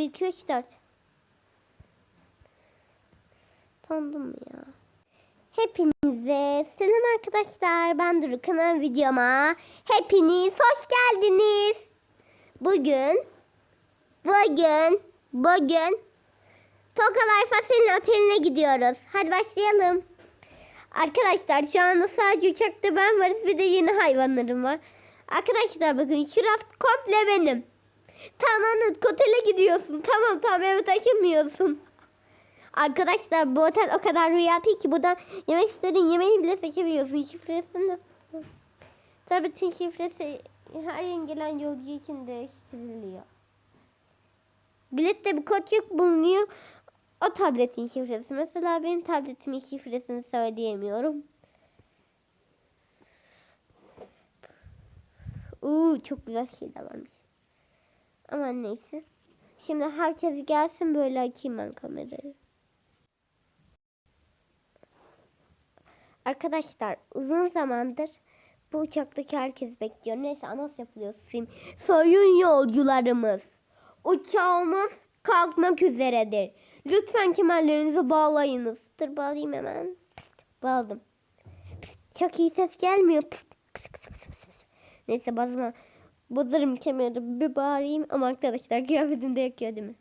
1, 2, 3, 4. Tanıdım ya. Hepinize selam arkadaşlar. Ben Duru videoma. Hepiniz hoş geldiniz. Bugün, bugün, bugün Tokalay Fasil'in oteline gidiyoruz. Hadi başlayalım. Arkadaşlar şu anda sadece uçakta ben varız bir de yeni hayvanlarım var. Arkadaşlar bakın şu raft komple benim. Tamam Anut otele gidiyorsun. Tamam tamam eve taşınmıyorsun. Arkadaşlar bu otel o kadar rüyati ki buradan yemek istediğin yemeği bile seçebiliyorsun. Şifresini de Tabii bütün şifresi her yeni gelen yolcu için değiştiriliyor. Bilette bir kod yok bulunuyor. O tabletin şifresi. Mesela benim tabletimin şifresini söyleyemiyorum. Uuu çok güzel şeyler varmış. Ama neyse. Şimdi herkes gelsin böyle açayım ben kamerayı. Arkadaşlar uzun zamandır bu uçaktaki herkes bekliyor. Neyse anons yapılıyor. Sim. Sayın yolcularımız. Uçağımız kalkmak üzeredir. Lütfen kemerlerinizi bağlayınız. Dur bağlayayım hemen. Pıst, bağladım. Pıst, çok iyi ses gelmiyor. Pıst, pıst, pıst, pıst, pıst. Neyse bazıma bozarım kemeri bir bağırayım ama arkadaşlar kıyafetimde yakıyor değil mi?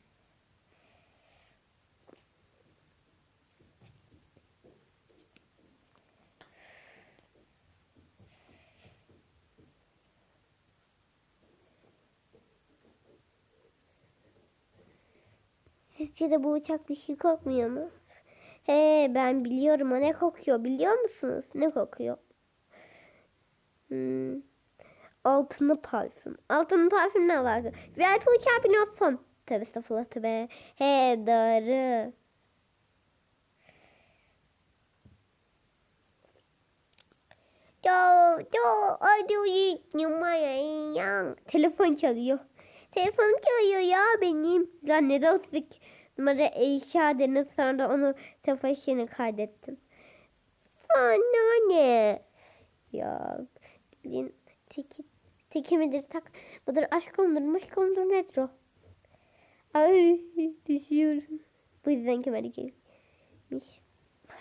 Sizce de bu uçak bir şey kokmuyor mu? He ben biliyorum o ne kokuyor biliyor musunuz? Ne kokuyor? Hmm. Altını parfüm. Altını parfüm ne alaka? VIP uçağa biniyorsun. Tabi estağfurullah tabi. He doğru. Yo yo hadi uyuyun Telefon çalıyor. Telefon çalıyor ya benim. Lan ne dostluk numara eşya dedin sonra onu telefon şeyini kaydettim. Sana ne? Ya bilin teki, teki midir tak mıdır aşk mıdır maşk mıdır nedir o? Ay düşüyorum. Bu yüzden kemeri gelmiş.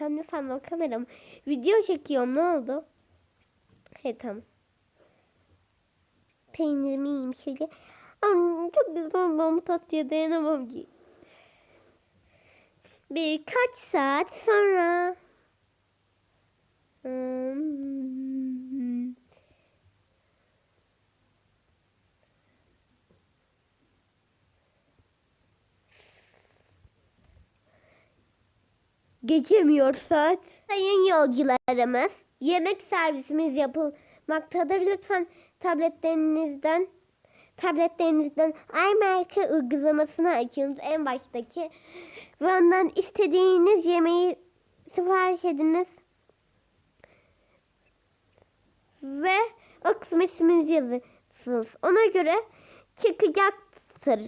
De fan o kameram. Video çekiyorum ne oldu? He tamam. Peynirimi yiyeyim şöyle. Ama çok güzel ben bu tatlıya dayanamam ki. Birkaç saat sonra. Hmm. Geçemiyor saat. Sayın yolcularımız, yemek servisimiz yapılmaktadır. Lütfen tabletlerinizden tabletlerinizden iMark'ı uygulamasını açınız en baştaki ve ondan istediğiniz yemeği sipariş ediniz ve o kısmı isminizi yazırsınız. Ona göre çıkacaktır.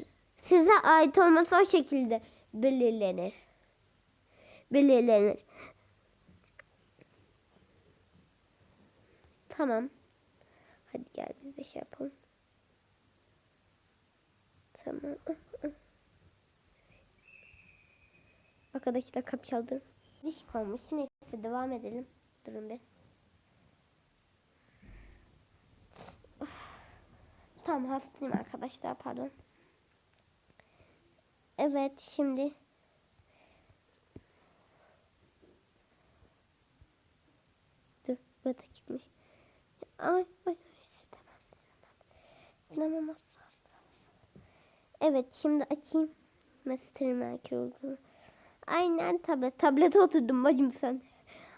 Size ait olması o şekilde belirlenir. Belirlenir. Tamam. Hadi gel biz de şey yapalım. Tamam. Arkadaşlar kapı çaldı. Diş kalmış. Neyse devam edelim. Durun bir. Tamam hastayım arkadaşlar pardon. Evet şimdi Böyle çıkmış. Ay ay istemem istemem. Asla. Evet şimdi açayım. Master Maker uygulama. Aynen tablet. Tablete oturdum bacım sen.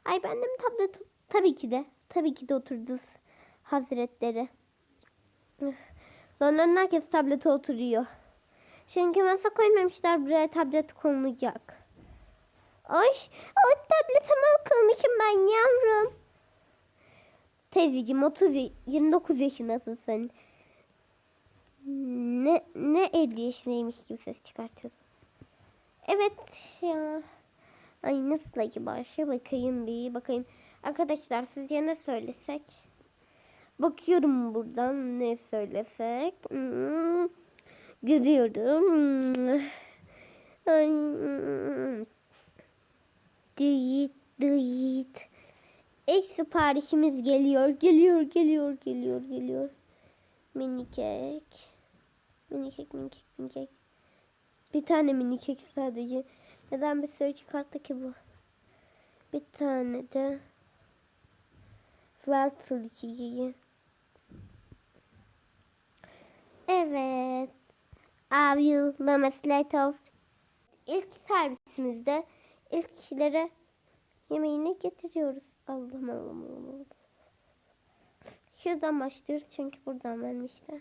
Ay ben de mi tablet? Tabii ki de. Tabii ki de oturdunuz hazretleri. Onların herkes tablete oturuyor. Çünkü masa koymamışlar buraya tablet konulacak. Ay, o tabletime okumuşum ben yavrum. Teyzeciğim 30, 29 yaşındasın sen. Ne, ne 50 yaşındaymış gibi ses çıkartıyorsun. Evet ya. Ay nasıl acaba? Şey bakayım bir bakayım. Arkadaşlar sizce ne söylesek? Bakıyorum buradan ne söylesek. Hmm. Görüyorum. Ay. Dıyıt dıyıt. İlk siparişimiz geliyor. Geliyor, geliyor, geliyor, geliyor. Mini kek. Mini kek, mini kek, mini kek. Bir tane mini kek sadece. Neden bir sürü çıkarttı ki bu? Bir tane de Waffle çiçeği. Evet. Are you Lamasletov? İlk servisimizde ilk kişilere yemeğini getiriyoruz. Allah'ım Allah'ım Allah'ım. Şuradan başlıyoruz çünkü buradan vermişler.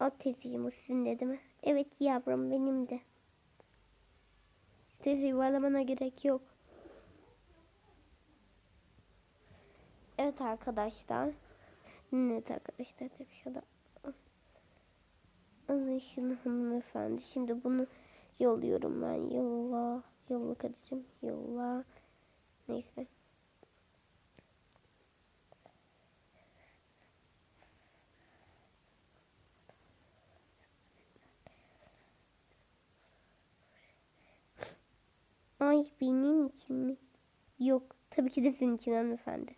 O teyzeciğim o sizin de değil mi? Evet yavrum benim de. Teyze yuvarlamana gerek yok. Evet arkadaşlar. Evet arkadaşlar tabii şurada. Alın şunu hanımefendi. Şimdi bunu yolluyorum ben. Yolla. Yolla Kadir'im. Yolla. Neyse. Ay benim için mi? Yok. Tabii ki de senin için hanımefendi.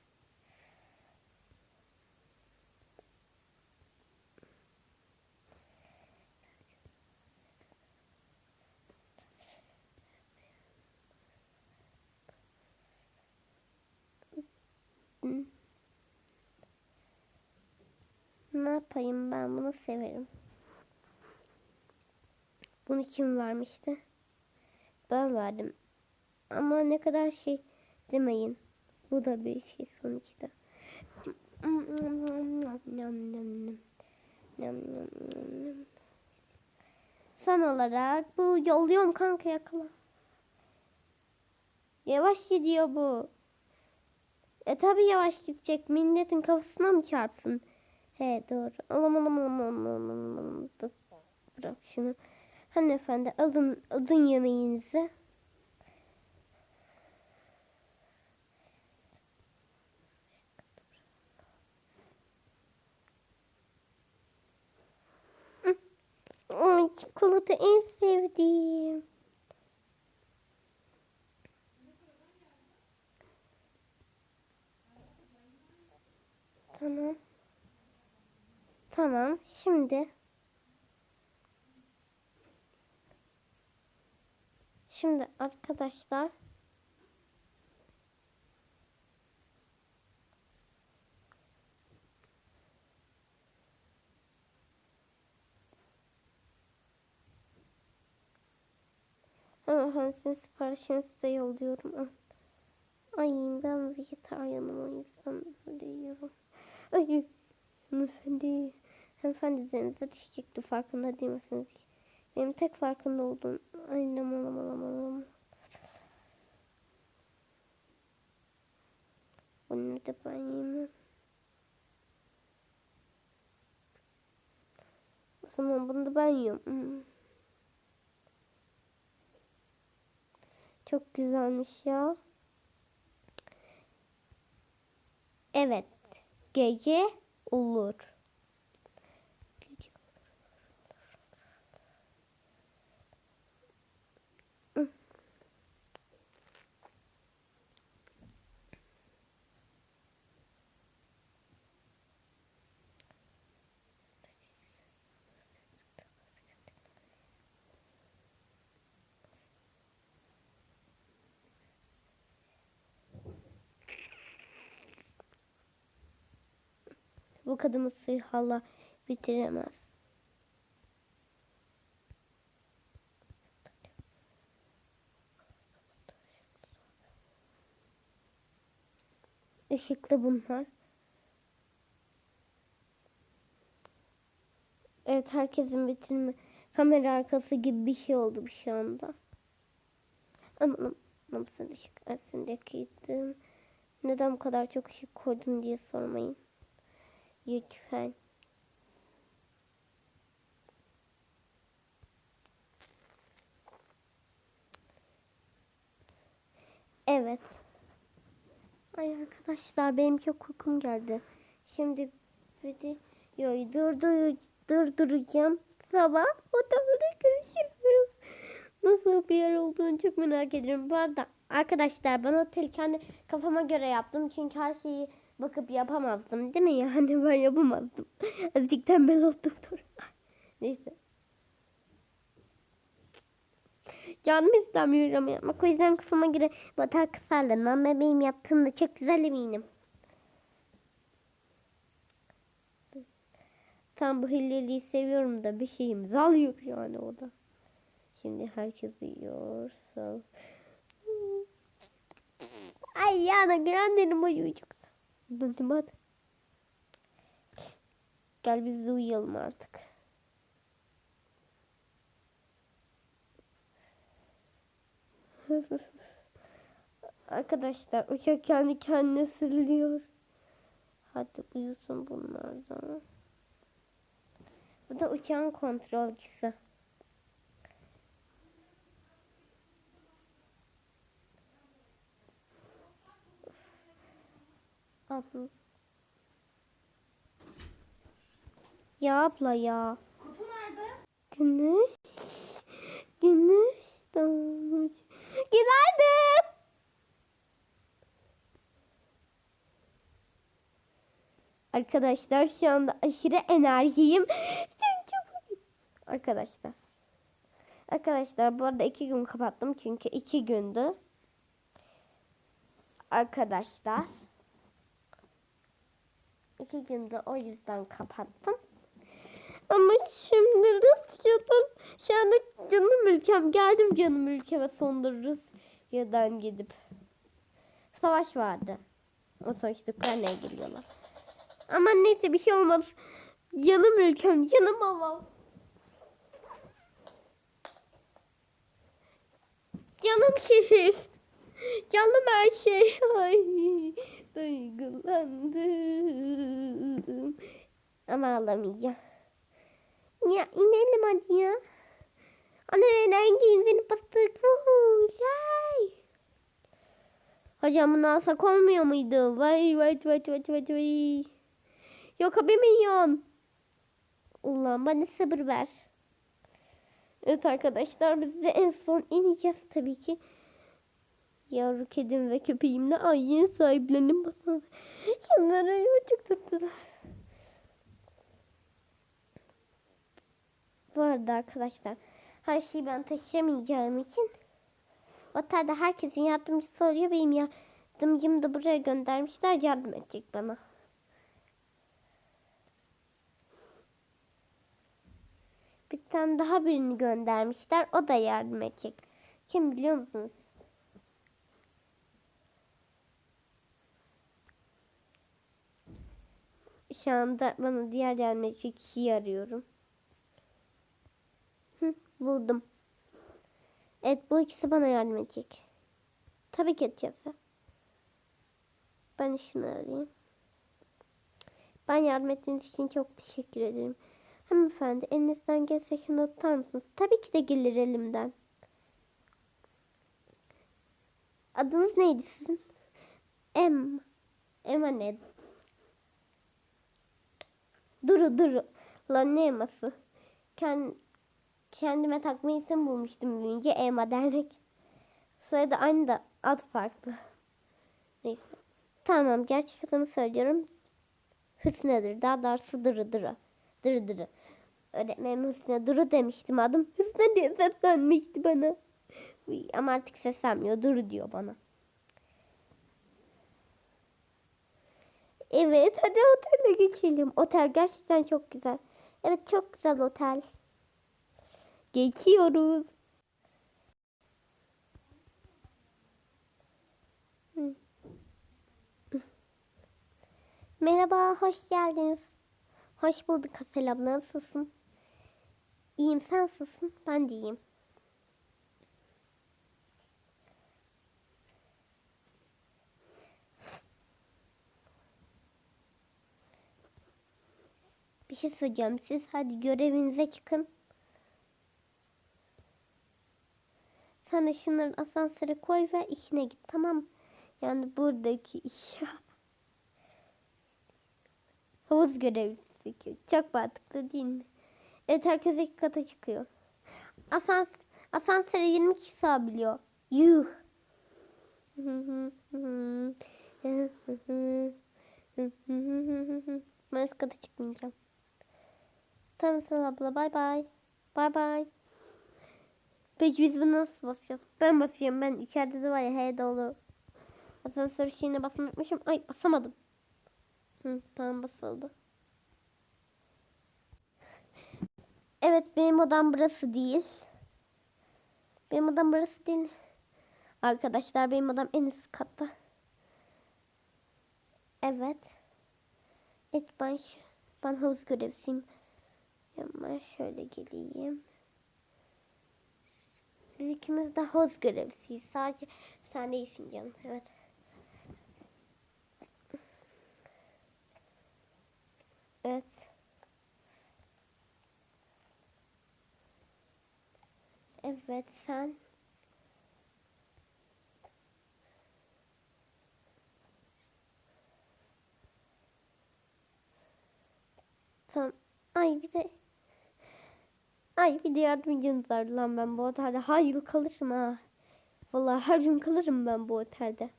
Hı. Ne yapayım ben bunu severim. Bunu kim vermişti? Ben verdim. Ama ne kadar şey demeyin. Bu da bir şey sonuçta. Son olarak bu yolluyorum kanka yakala. Yavaş gidiyor bu. E tabi yavaş gidecek. Milletin kafasına mı çarpsın? He doğru. Alam alam alam alam alam alam. Dur, Bırak şunu. Hanımefendi alın, alın yemeğinizi. Ay çikolata en sevdiğim. Tamam. Tamam. Şimdi Şimdi arkadaşlar Hemen sizin siparişinizi de yolluyorum. Ay ben vejetaryenim o yüzden böyle yiyorum. Ay hanımefendi. Hanımefendi üzerinize düşecekti farkında değil misiniz? Benim tek farkında olduğum. Aman aman aman aman. Bunu da ben yemem. O zaman bunu da ben yiyorum. Hmm. Çok güzelmiş ya. Evet. Gece olur. Bu kadını hala bitiremez. Işıklı bunlar. Evet herkesin bitirme kamera arkası gibi bir şey oldu şu anda. Aman aman sen ışık kıydım. Neden bu kadar çok ışık koydun diye sormayın. Lütfen. Evet. Ay arkadaşlar benim çok uykum geldi. Şimdi bir de Yoy durdur, durduracağım. Sabah otobüde görüşürüz. Nasıl bir yer olduğunu çok merak ediyorum. Bu arada arkadaşlar ben oteli kendi kafama göre yaptım. Çünkü her şeyi bakıp yapamazdım değil mi? Yani ben yapamazdım. Azıcık tembel oldum. Dur. Neyse. Canım istemiyorum yapmak. O yüzden kafama göre batar kısarlarım. Ama bebeğim yaptığımda çok güzel eminim. Tam bu hilleliği seviyorum da bir şeyimiz alıyor yani o da. Şimdi herkes yiyor. Sağ ol. Ay yana Grande'nin boyu. Hadi. Gel biz de uyuyalım artık. Arkadaşlar uçak kendi kendine sırlıyor. Hadi uyusun bunlardan. Bu da uçağın kontrolcüsü. Abla. Ya abla ya. Kutu nerede? Güneş. Güneş doğmuş. Günaydın. Arkadaşlar şu anda aşırı enerjiyim. Çünkü bugün... Arkadaşlar. Arkadaşlar bu arada iki gün kapattım. Çünkü iki gündü. Arkadaşlar. İki günde o yüzden kapattım. Ama şimdi Rusya'dan şu anda canım ülkem geldim canım ülkeme sonunda Rusya'dan gidip savaş vardı. O savaşta Ukrayna'ya geliyorlar. Ama neyse bir şey olmaz. Canım ülkem, canım babam. Canım şehir. Canım her şey. Ay, duygulandım. Ama ağlamayacağım. Ya inelim hadi ya. Ana rengi izini bastık. Yay. Hocam bunu alsak olmuyor muydu? Vay vay vay vay vay vay. Yok abi milyon. Ulan bana sabır ver. Evet arkadaşlar biz de en son ineceğiz tabii ki. Yavru kedim ve köpeğimle ay yeni sahiplenim bana. Şunlara çok tatlılar. Bu arada arkadaşlar her şeyi ben taşıyamayacağım için otelde herkesin yardımcısı oluyor. Benim yardımcımı da buraya göndermişler yardım edecek bana. Bir tane daha birini göndermişler. O da yardım edecek. Kim biliyor musunuz? Şu anda bana diğer yardım edecek kişiyi arıyorum. Hı, buldum. Evet bu ikisi bana yardım edecek. Tabii ki edeceğiz. Ben şunu alayım. Ben yardım ettiğiniz için çok teşekkür ederim. Hanımefendi elinizden gelse şunu tutar mısınız? Tabii ki de gelir elimden. Adınız neydi sizin? Em. Emma ne? Duru Duru. Lan ne eması? Kend, kendime takma isim bulmuştum büyüyünce Emma dernek. Soyadı aynı da ad farklı. Neyse. Tamam gerçek adımı söylüyorum. Hüsnü'dür. Daha doğrusu Duru Duru. Duru Duru. Öğretmenim Hüsnü Duru demiştim adım. Hüsnü diye seslenmişti bana. Ama artık seslenmiyor. Duru diyor bana. Evet hadi otele geçelim. Otel gerçekten çok güzel. Evet çok güzel otel. Geçiyoruz. Merhaba, hoş geldiniz. Hoş bulduk Asel abla, nasılsın? İyiyim, sen nasılsın? Ben de iyiyim. Bir şey söyleyeceğim. Siz hadi görevinize çıkın. Sen de şunları asansöre koy ve işine git tamam? Yani buradaki iş. Havuz görevlisi. Çok mantıklı değil mi? Evet herkes iki kata çıkıyor. Asans asansöre 20 kişi sığabiliyor. Yuh. Ben üst kata çıkmayacağım. Tamam Sıla abla bay bay. Bay bay. Peki biz bunu nasıl basacağız? Ben basıyorum ben içeride de var ya he dolu. Asansör şeyine basmayı unutmuşum. Ay basamadım. Hı, tamam basıldı. Evet benim odam burası değil. Benim odam burası değil. Arkadaşlar benim odam en üst katta. Evet. Evet ben, ben havuz görevlisiyim. Hemen şöyle geleyim. Biz ikimiz de havuz görevlisiyiz. Sadece sen değilsin canım. Evet. Evet. Evet sen. Tamam. Ay bir de Ay bir de yardımcınız var lan ben bu otelde. Her yıl kalırım ha. Vallahi her gün kalırım ben bu otelde.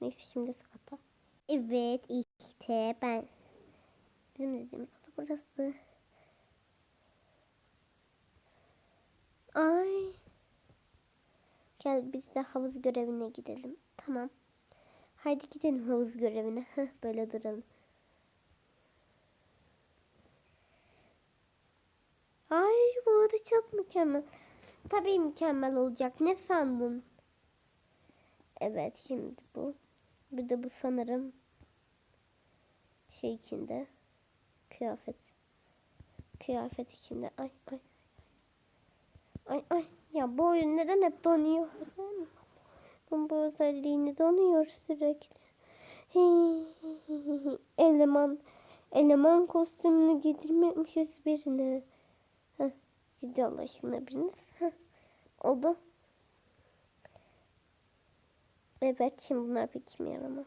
Neyse şimdi sakata. Evet işte ben. Bizim dediğimiz oda burası. Ay. Gel biz de havuz görevine gidelim. Tamam. Haydi gidelim havuz görevine. Böyle duralım. Ay bu arada çok mükemmel. Tabii mükemmel olacak. Ne sandın? Evet şimdi bu. Bir de bu sanırım şey içinde. Kıyafet. Kıyafet içinde. Ay ay. Ay ay. Ya bu oyun neden hep donuyor? Sen? Bu özelliğini donuyor sürekli. eleman. Eleman kostümünü giydirmemişiz birine. Aşkına biriniz. Oldu. Evet şimdi bunlar pek işime yaramaz.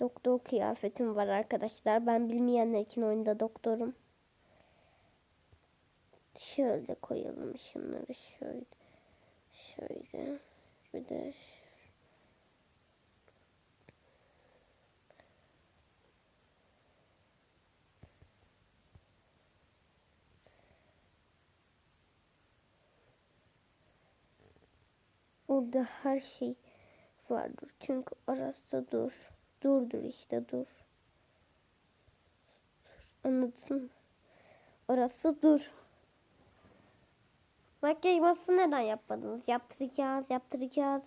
Doktor kıyafetim var arkadaşlar. Ben bilmeyenler için oyunda doktorum. Şöyle koyalım şunları şöyle. Şöyle. Bir de ş- Orada her şey vardır. Çünkü orası dur. Durdur işte dur. Anladın mı? Orası dur. Makyaj masası neden yapmadınız? Yaptıracağız, yaptıracağız.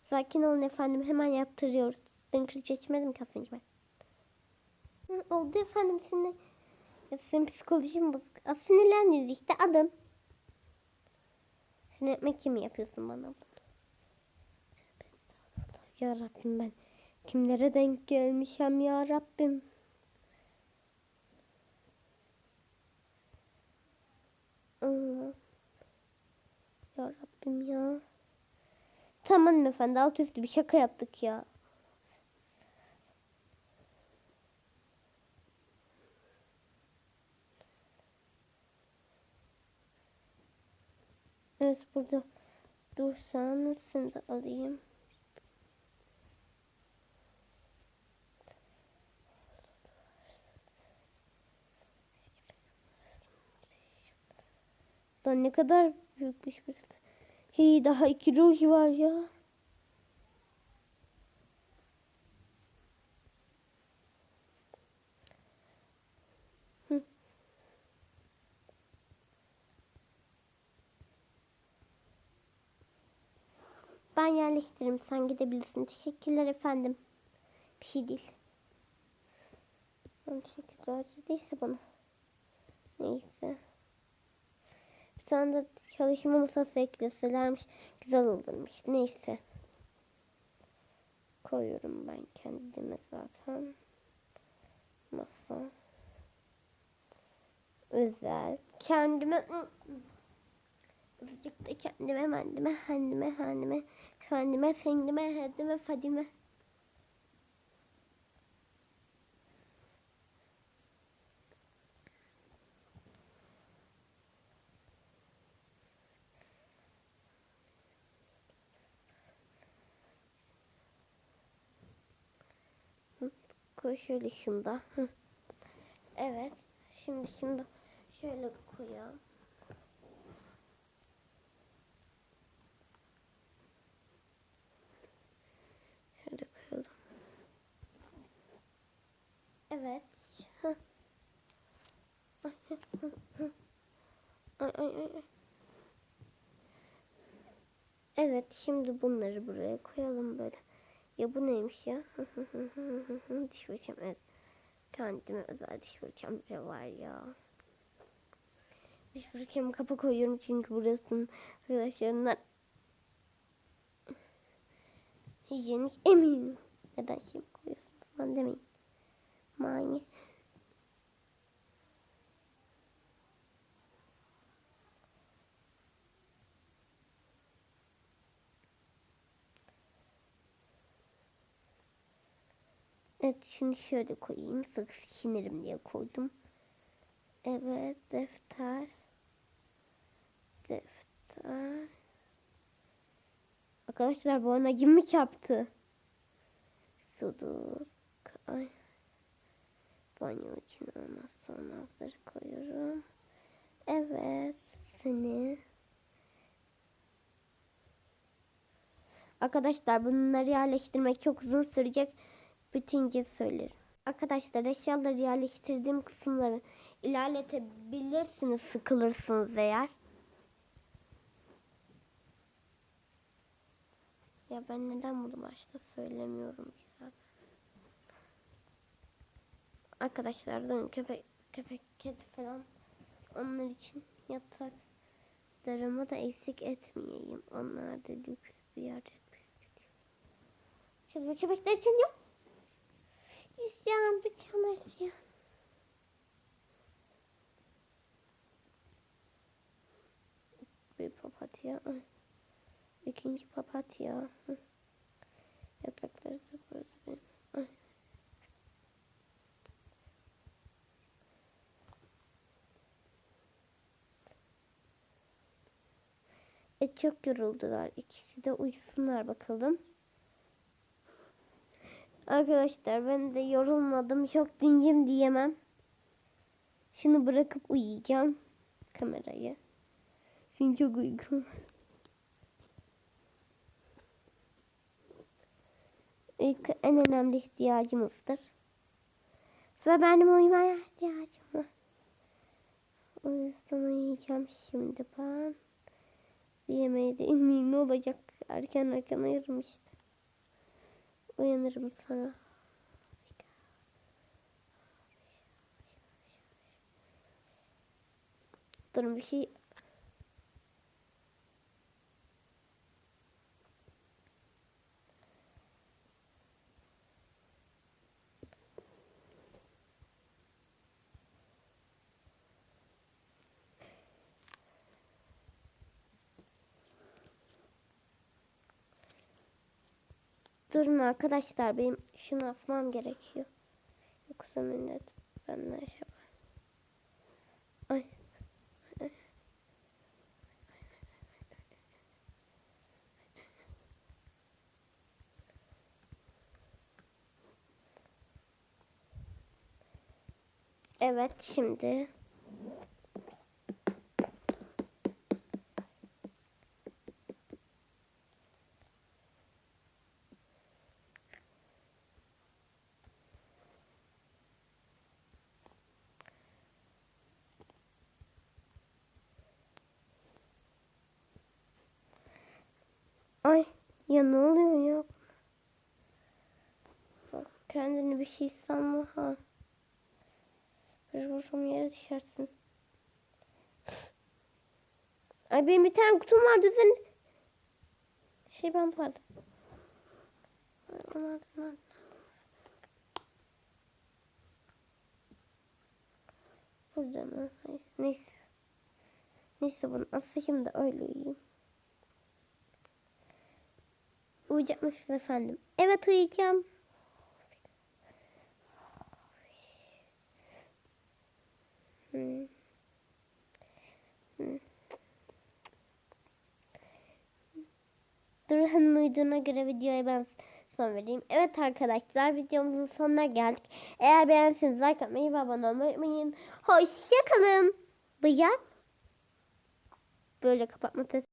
Sakin olun efendim, hemen yaptırıyoruz. Ben kılıç içmedim ki az ben. Oldu efendim, sinir... Ya senin psikolojin bozuk. Sinirlendiniz işte, adım. Sinir etmek kim yapıyorsun bana bunu? Ya Rabbim ben kimlere denk gelmişim ya Rabbim. Ya Rabbim ya. Tamam efendi alt üstü bir şaka yaptık ya. Evet burada dursan seni de alayım. Da ne kadar büyükmüş burası. Hey daha iki ruj var ya. Hı. Ben yerleştiririm. Sen gidebilirsin. Teşekkürler efendim. Bir şey değil. Ben teşekkürler. Değilse bana. Neyse. Bir tane de çalışma masası ekleselermiş. Güzel olurmuş. Neyse. Koyuyorum ben kendime zaten. Masa. Özel. Kendime azıcık da kendime kendime kendime kendime Efendime, Sengime, Hedime, Fadime. Koy şöyle şimdi. evet. Şimdi şimdi şöyle koyalım. Evet. Ay. Ay, ay. Evet, şimdi bunları buraya koyalım böyle. Ya bu neymiş ya? diş fırçam evet. Kendime özel diş fırçam bile var ya. Diş fırçamı kapa koyuyorum çünkü burasının arkadaşlarından hijyenik eminim. Neden şimdi koyuyorsunuz falan demeyin. Mani. Evet şunu şöyle koyayım. Sakız çiğnerim diye koydum. Evet defter. Defter. Arkadaşlar bu ana gibi yaptı? Sudur. Ay. Banyo için olmazsa olmazları koyuyorum. Evet seni. Arkadaşlar bunları yerleştirmek çok uzun sürecek. Bütün gün söylerim. Arkadaşlar eşyaları yerleştirdiğim kısımları ilerletebilirsiniz sıkılırsınız eğer. Ya ben neden bunu başta söylemiyorum ki zaten. Arkadaşlar dön köpek köpek kedi falan onlar için yataklarımı da eksik etmeyeyim. Onlar da lüks bir yerde büyütülüyor. Şimdi köpekler için yok. İsyan dükkanı isyan. Bir papatya. İkinci papatya. Yatakları da benim. Ay. E çok yoruldular. İkisi de uyusunlar bakalım. Arkadaşlar ben de yorulmadım. Çok dincim diyemem. Şunu bırakıp uyuyacağım. Kamerayı. Şimdi çok uykum. Uyku en önemli ihtiyacımızdır. Ve benim uyumaya ihtiyacım var. O uyuyacağım şimdi ben. Yemeği de inmeyeyim ne olacak. Erken erken uyurum işte. Uyanırım sonra. Durun bir şey. Durun arkadaşlar benim şunu asmam gerekiyor. Yoksa millet benden şey yapar. Ay. Evet şimdi Ay ya ne oluyor ya? Bak kendini bir şey sanma ha. Mecburum yere düşersin. Ay benim bir tane kutum vardı senin. Şey ben. Ay, Onlar, onlar. Burada mı? Hayır. Neyse. Neyse bunu asayım da öyle uyuyayım. Uyuyacak mısın efendim? Evet uyuyacağım. Hmm. Hmm. Dur hanım uyuduğuna göre videoya ben son vereyim. Evet arkadaşlar videomuzun sonuna geldik. Eğer beğendiyseniz like atmayı ve abone olmayı unutmayın. Hoşçakalın. Bıyık. Böyle kapatma sesi.